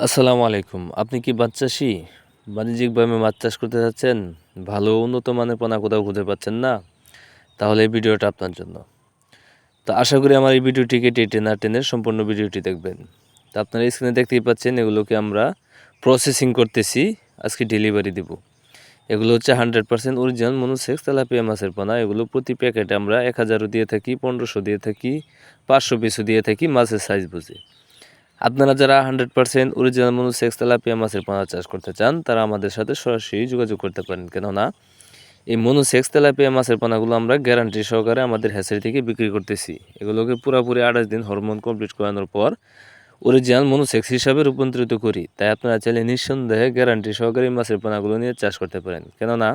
আসসালামু আলাইকুম। আপনি কি মাছ চাষি? বাণিজ্যিকভাবে মাছ চাষ করতে চাচ্ছেন ভালো উন্নত মানের পোনা কোথাও খুঁজে পাচ্ছেন না? তাহলে এই ভিডিওটা আপনার জন্য। তো আশা করি আমার এই ভিডিওটিকে টেটে না টেনে সম্পূর্ণ ভিডিওটি দেখবেন। তো আপনারা স্ক্রিনে দেখতেই পাচ্ছেন এগুলোকে আমরা প্রসেসিং করতেছি, আজকে ডেলিভারি দেব। এগুলো হচ্ছে hundred percent original monosex tilapia মাছের পোনা। এগুলো প্রতি প্যাকেটে আমরা এক হাজারও দিয়ে থাকি, পনেরোশো দিয়ে থাকি, পাঁচশো পিসও দিয়ে থাকি মাছের সাইজ বুঝে। আপনারা যারা hundred percent original monosex tilapia মাছের পোনা চাষ করতে চান, তারা আমাদের সাথে সরাসরি যোগাযোগ করতে পারেন। কেননা, এই মনোসেক্স তেলাপিয়া মাছের পোনাগুলো আমরা গ্যারান্টি সহকারে আমাদের হ্যাচারি থেকে বিক্রি করতেছি। এগুলোকে পুরোপুরি আঠাশ দিন হরমোন কমপ্লিট করানোর পর অরিজিনাল মনোসেক্স হিসাবে রূপান্তরিত করি। তাই আপনারা চাইলে নিঃসন্দেহে গ্যারান্টি সহকারে এই মাছের পোনাগুলো নিয়ে চাষ করতে পারেন। কেননা,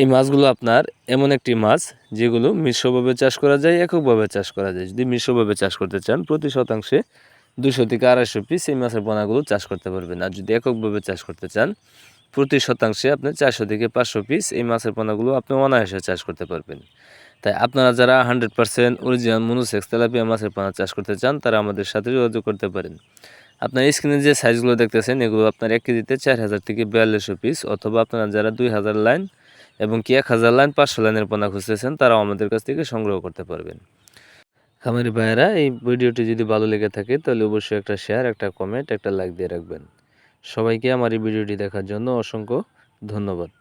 এই মাছগুলো আপনার এমন একটি মাছ যেগুলো মিশ্রভাবে চাষ করা যায়, এককভাবে চাষ করা যায়। যদি মিশ্রভাবে চাষ করতে চান, প্রতি শতাংশে দুশো থেকে আড়াইশো পিস এই মাছের পোনাগুলো চাষ করতে পারবেন। আর যদি এককভাবে চাষ করতে চান, প্রতি শতাংশে আপনি চারশো থেকে পাঁচশো পিস এই মাছের পোনাগুলো আপনি অনায়াসে চাষ করতে পারবেন। তাই আপনারা যারা hundred percent original monosex tilapia মাছের পোনা চাষ করতে চান, তারা আমাদের সাথে যোগাযোগ করতে পারেন। আপনার স্ক্রিনে যে সাইজগুলো দেখতেছেন, এগুলো আপনার এক কেজিতে চার হাজার থেকে বিয়াল্লিশশো পিস অথবা আপনারা যারা দুই হাজার লাইন এবং কি এক হাজার লাইন পাঁচশো লাইনের পোনা খুঁজতেছেন, তারাও আমাদের কাছ থেকে সংগ্রহ করতে পারবেন। খামারি ভাইয়েরা, এই ভিডিওটি যদি ভালো লেগে থাকে, তাহলে অবশ্যই একটা শেয়ার একটা কমেন্ট একটা লাইক দিয়ে রাখবেন। সবাইকে আমার এই ভিডিওটি দেখার জন্য অসংখ্য ধন্যবাদ।